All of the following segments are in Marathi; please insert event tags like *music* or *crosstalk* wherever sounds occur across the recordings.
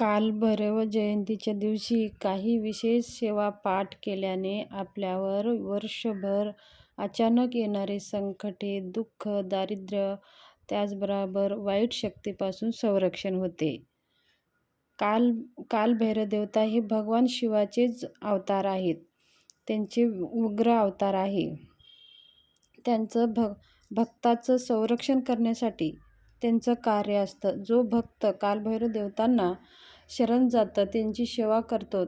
काल भैरव जयंतीच्या दिवशी काही विशेष सेवा पाठ केल्याने आपल्यावर वर्षभर अचानक येणारे संकटे, दुःख, दारिद्र्य त्याचबरोबर वाईट शक्तीपासून संरक्षण होते. काल कालभैरव देवता हे भगवान शिवाचेच अवतार आहेत. त्यांचे उग्र अवतार आहे. त्यांचं भ भक्ताचं संरक्षण करण्यासाठी त्यांचं कार्य असतं. जो भक्त कालभैरव देवतांना शरण जातं, त्यांची सेवा करतो,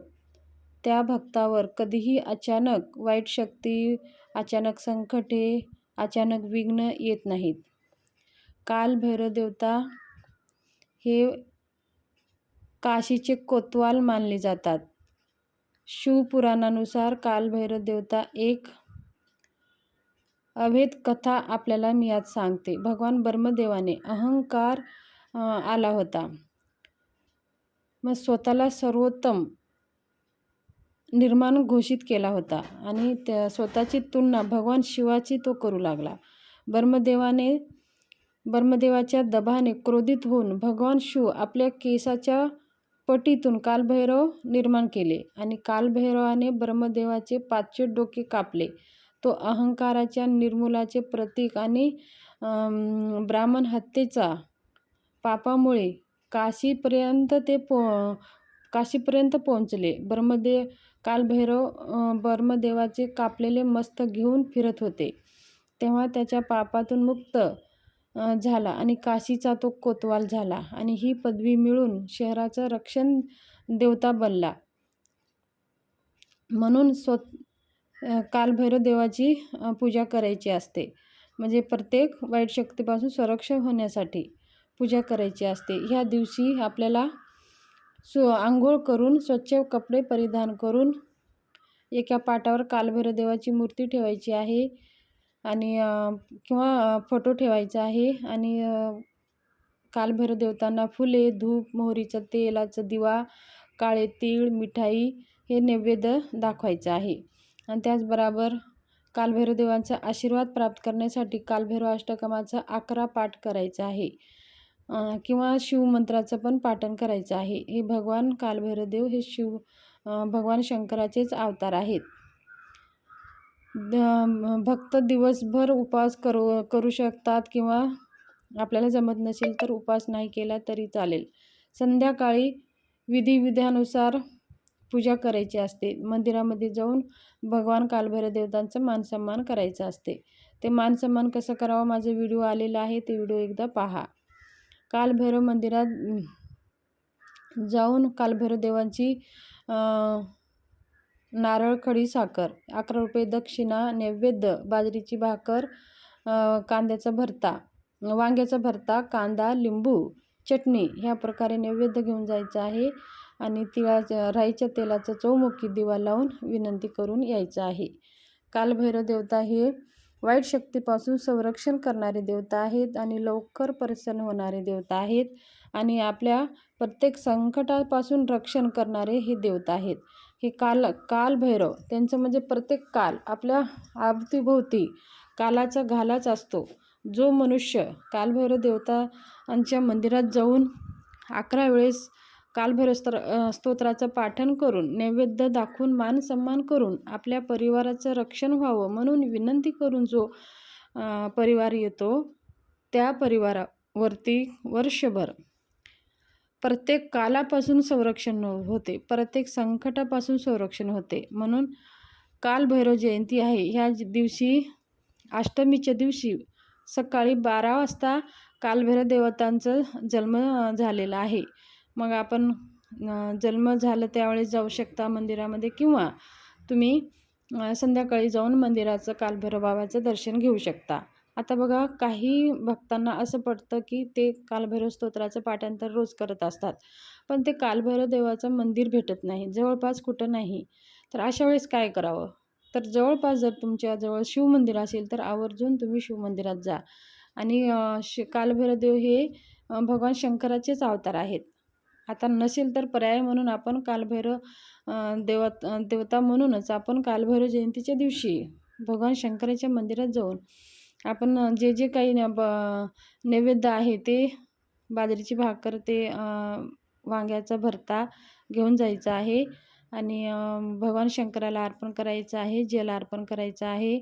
त्या भक्तावर कधीही अचानक वाईट शक्ती, अचानक संकटे, अचानक विघ्न येत नाहीत. कालभैरव देवता हे काशीचे कोतवाल मानले जातात. शिवपुराणानुसार कालभैरव देवता एक अभेद कथा आपल्याला मी आज सांगते. भगवान ब्रह्मदेवाने अहंकार आला होता. मग स्वतःला सर्वोत्तम निर्माण घोषित केला होता आणि त्या स्वतःची तुलना भगवान शिवाची तो करू लागला. ब्रह्मदेवाने ब्रह्मदेवाच्या दबाने क्रोधित होऊन भगवान शिव आपल्या केसाच्या पटीतून कालभैरव निर्माण केले आणि कालभैरवाने ब्रह्मदेवाचे पाचशे डोके कापले. तो अहंकाराच्या निर्मूलाचे प्रतीक आणि ब्राह्मण हत्येचा पापामुळे काशीपर्यंत ते पो काशीपर्यंत पोहोचले. ब्रह्मदेव कालभैरव ब्रह्मदेवाचे कापलेले मस्तक घेऊन फिरत होते, तेव्हा त्याच्या पापातून मुक्त झाला आणि काशीचा तो कोतवाल झाला आणि ही पदवी मिळून शहराचा रक्षण देवता बनला. म्हणून स्व कालभैरव देवाची पूजा करायची असते. म्हणजे प्रत्येक वाईट शक्तीपासून संरक्षण होण्यासाठी पूजा करायची असते. ह्या दिवशी आपल्याला सु आंघोळ करून स्वच्छ कपडे परिधान करून एका पाटावर कालभैरव देवाची मूर्ती ठेवायची आहे आणि किंवा फोटो ठेवायचा आहे आणि कालभैरव देवतांना फुले, धूप, मोहरीचं तेलाचं दिवा, काळे तीळ, मिठाई हे नैवेद्य दाखवायचं आहे आणि त्याचबरोबर कालभैरव देवांचा आशीर्वाद प्राप्त करण्यासाठी कालभैरव अष्टकमाचा अकरा पाठ करायचा आहे किंवा शिवमंत्राचं पण पाठन करायचं आहे. हे भगवान कालभैरव देव हे शिव भगवान शंकराचेच अवतार आहेत. भक्त दिवसभर उपवास करू करू शकतात किंवा आपल्याला जमत नसेल तर उपवास नाही केला तरी चालेल. संध्याकाळी विधिविधानुसार पूजा करायची असते. मंदिरामध्ये जाऊन भगवान कालभैरव देवतांचा मानसन्मान करायचा असते. ते मानसन्मान कसं करावं माझा व्हिडिओ आलेला आहे, ते व्हिडिओ एकदा पहा. कालभैरव मंदिरात जाऊन कालभैरव देवांची नारळ, खडी साखर, अकरा रुपये दक्षिणा, नैवेद्य, बाजरीची भाकर, कांद्याचा भरता, वांग्याचा भरता, कांदा, लिंबू, चटणी ह्या प्रकारे नैवेद्य घेऊन जायचं आहे आणि तिळाच्या राईच्या तेलाचा चौमुखी दिवा लावून विनंती करून यायचं आहे. कालभैरव देवता हे वाईट शक्तीपासून संरक्षण करणारे देवता आहेत आणि लवकर प्रसन्न होणारे देवता आहेत आणि आपल्या प्रत्येक संकटापासून रक्षण करणारे हे देवता आहेत. हे काल कालभैरव त्यांचं म्हणजे प्रत्येक काल आपल्या अवतीभोवती कालाचा घालाच असतो. जो मनुष्य कालभैरव देवतांच्या मंदिरात जाऊन अकरा वेळेस कालभैरव स्त्र स्तोत्राचं पाठन करून, नैवेद्य दाखवून, मान सन्मान करून आपल्या परिवाराचं रक्षण व्हावं म्हणून विनंती करून जो परिवार येतो, त्या परिवारावरती वर्षभर प्रत्येक कालापासून संरक्षण होते. प्रत्येक संकटापासून संरक्षण होते. म्हणून कालभैरव जयंती आहे. ह्या दिवशी अष्टमीच्या दिवशी सकाळी बारा वाजता कालभैरव देवतांचं जन्म झालेला आहे. मग आपण जन्म झालं त्यावेळेस जाऊ शकता मंदिरामध्ये किंवा तुम्ही संध्याकाळी जाऊन मंदिराचं कालभैरव बाबाचं दर्शन घेऊ शकता. आता बघा काही भक्तांना असं पडतं की ते कालभैरव स्तोत्राचं पाठांतर रोज करत असतात. पण ते कालभैरव देवाचं मंदिर भेटत नाही. जवळपास कुठं नाही. तर अशा वेळेस काय करावं? तर जवळपास जर तुमच्या जवळ शिवमंदिर असेल तर आवर्जून तुम्ही शिवमंदिरात जा आणि श कालभैरव देव हे भगवान शंकराचेच अवतार आहेत. आता नसेल तर पर्याय म्हणून आपण कालभैरव देवत देवता म्हणूनच आपण कालभैरव जयंतीच्या दिवशी भगवान शंकराच्या मंदिरात जाऊन आपण जे जे काही ब नैवेद्य आहे ते बाजरीची भाकर ते वांग्याचा भरता घेऊन जायचा आहे. आणि भगवान शंकराला अर्पण करायचं आहे जल अर्पण करायचं आहे.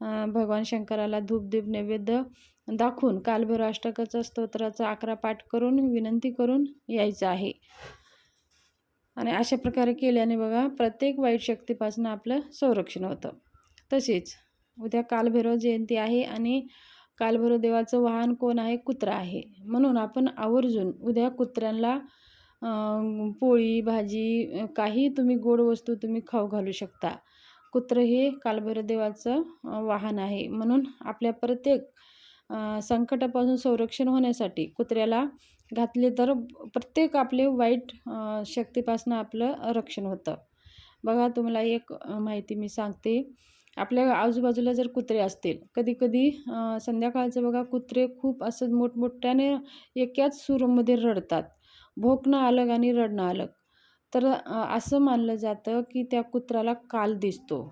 भगवान शंकराला धूप दीप नैवेद्य दाखवून कालभैरव अष्टकाचा स्तोत्राचा अकरा पाठ करून विनंती करून यायचं आहे. आणि अशा प्रकारे केल्याने बघा प्रत्येक वाईट शक्तीपासून आपलं संरक्षण होतं. तसेच उद्या कालभैरव जयंती आहे आणि कालभैरव देवाचं वाहन कोण आहे? कुत्रा आहे. म्हणून आपण आवर्जून उद्या कुत्र्यांना पोळी भाजी काही तुम्ही गोड वस्तू तुम्ही खाऊ घालू शकता. कुत्रं हे कालभैरव देवाचं वाहन आहे. म्हणून आपल्या प्रत्येक संकटापासून संरक्षण होण्यासाठी कुत्र्याला घातले तर प्रत्येक आपले वाईट शक्तीपासून आपलं रक्षण होतं. बघा तुम्हाला एक माहिती मी सांगते. आपल्या आजूबाजूला जर कुत्रे असतील कधी कधी संध्याकाळचं बघा कुत्रे खूप असं मोठमोठ्याने एकाच सुरूमध्ये रडतात. भोकणं अलग आणि रडणं अलग तर असं मानलं जातं की त्या कुत्र्याला काल दिसतो.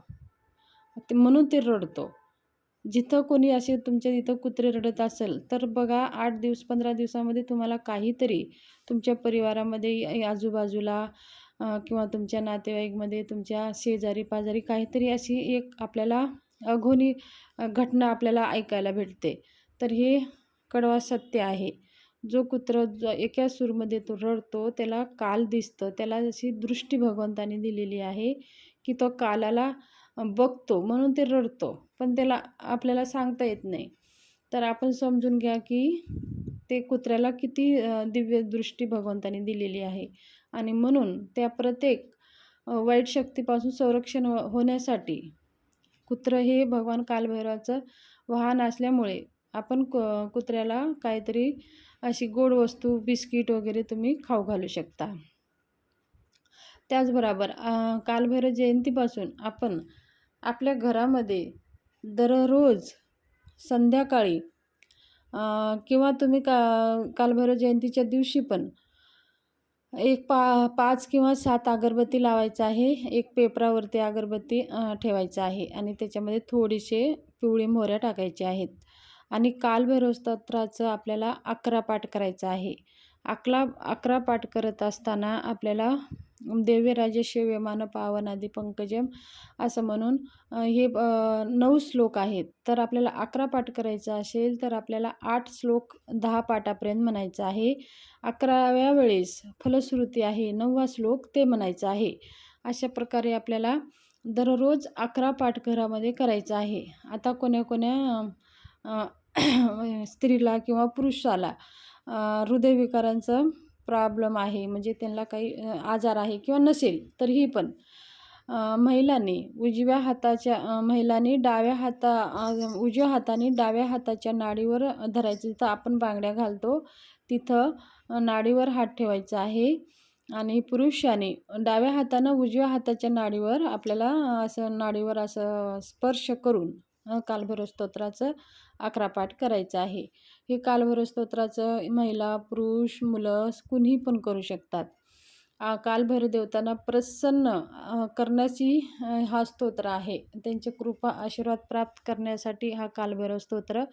ते म्हणून ते रडतो. जिथं कोणी असे तुमच्या तिथं कुत्रे रडत असेल तर बघा आठ दिवस पंधरा दिवसामध्ये तुम्हाला काहीतरी तुमच्या परिवारामध्ये आजूबाजूला किंवा तुमच्या नातेवाईकमध्ये तुमच्या शेजारी पाजारी काहीतरी अशी एक आपल्याला अघोणी घटना आपल्याला ऐकायला भेटते. तर हे कडवा सत्य आहे. जो कुत्र जो एका सूरमध्ये तो रडतो त्याला काल दिसतं. त्याला अशी दृष्टी भगवंताने दिलेली आहे की तो कालाला बघतो म्हणून ते रडतो. पण त्याला आपल्याला सांगता येत नाही. तर आपण समजून घ्या की ते कुत्र्याला किती दिव्य दृष्टी भगवंताने दिलेली आहे. आणि म्हणून त्या प्रत्येक वाईट शक्तीपासून संरक्षण हो होण्यासाठी कुत्रं हे भगवान कालभैरवाचं वाहन असल्यामुळे आपण क कुत्र्याला काहीतरी अशी गोड वस्तू बिस्किट वगैरे तुम्ही खाऊ घालू शकता. त्याचबरोबर कालभैरव जयंतीपासून आपण आपल्या घरामध्ये दररोज संध्याकाळी किंवा तुम्ही का कालभैरव जयंतीच्या दिवशी पण एक पा पाच किंवा सात अगरबत्ती लावायचं आहे. एक पेपरावरती अगरबत्ती ठेवायचं आहे. आणि त्याच्यामध्ये थोडीसे पिवळी मोहऱ्या टाकायच्या आहेत. आणि कालभैरवस्तोत्राचं आपल्याला अकरा पाठ करायचं आहे. अकरा अकरा पाठ करत असताना आपल्याला देव्यराजे शिवमान पावनादी पंकजम असं म्हणून हे नऊ श्लोक आहेत. तर आपल्याला अकरा पाठ करायचा असेल तर आपल्याला आठ श्लोक दहा पाठापर्यंत म्हणायचं आहे. अकराव्या वेळेस फलश्रुती आहे नववा श्लोक ते म्हणायचं आहे. अशा प्रकारे आपल्याला दररोज अकरा पाठ घरामध्ये करायचं आहे. आता कोण्या कोण्या *clears throat* स्त्रीला किंवा पुरुषाला हृदयविकारांचं प्रॉब्लेम आहे म्हणजे त्यांना काही आजार आहे किंवा नसेल तरीही पण महिलांनी उजव्या हाताच्या महिलांनी डाव्या हाता उजव्या हाताने डाव्या हाताच्या नाडीवर धरायचं जिथं आपण बांगड्या घालतो तिथं नाडीवर हात ठेवायचा आहे. आणि पुरुषाने डाव्या हातानं उजव्या हाताच्या नाडीवर आपल्याला असं नाडीवर असं स्पर्श करून कालभैरव स्तोत्राचं अकरा पाठ करायचं आहे. हे कालभैरव स्तोत्राचं महिला पुरुष मुलं कुणीही पण करू शकतात. आ, कालभैरव देवतांना प्रसन्न करण्याची हा स्तोत्र आहे. त्यांची कृपा आशीर्वाद प्राप्त करण्यासाठी हा कालभैरव स्तोत्र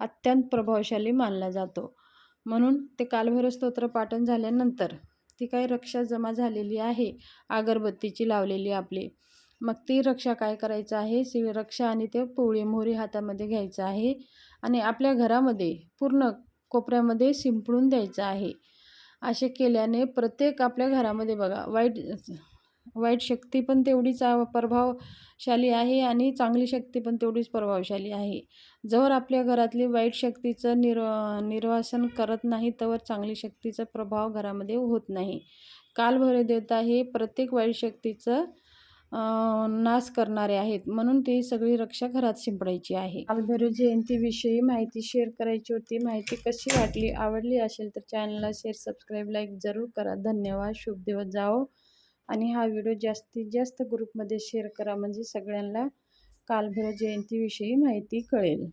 अत्यंत प्रभावशाली मानला जातो. म्हणून ते कालभैरव स्तोत्र पाठन झाल्यानंतर ती काही रक्षा जमा झालेली आहे. अगरबत्तीची लावलेली आपली. मग ती रक्षा काय करायचं आहे? सी रक्षा आणि ते पोळी मोहरी हातामध्ये घ्यायचं आहे आणि आपल्या घरामध्ये पूर्ण कोपऱ्यामध्ये शिंपडून द्यायचं आहे. असे केल्याने प्रत्येक आपल्या घरामध्ये बघा वाईट वाईट शक्ती पण तेवढीच प्रभावशाली आहे आणि चांगली शक्ती पण तेवढीच प्रभावशाली आहे. जर आपल्या घरातली वाईट शक्तीचं निर् निर्वासन करत नाही तर चांगली शक्तीचा प्रभाव घरामध्ये होत नाही. कालभैरव देवता हे प्रत्येक वाईट शक्तीचं नाश करणारे आहेत. म्हणून ती सगळी रक्षा घरात शिंपडायची आहे. कालभैरव जयंतीविषयी माहिती शेअर करायची होती. माहिती कशी वाटली आवडली असेल तर चॅनलला शेअर सबस्क्राईब लाईक जरूर करा. धन्यवाद. शुभ दिवस जाओ आणि हा व्हिडिओ जास्तीत जास्त ग्रुपमध्ये शेअर करा. म्हणजे सगळ्यांना कालभैरव जयंतीविषयी माहिती कळेल.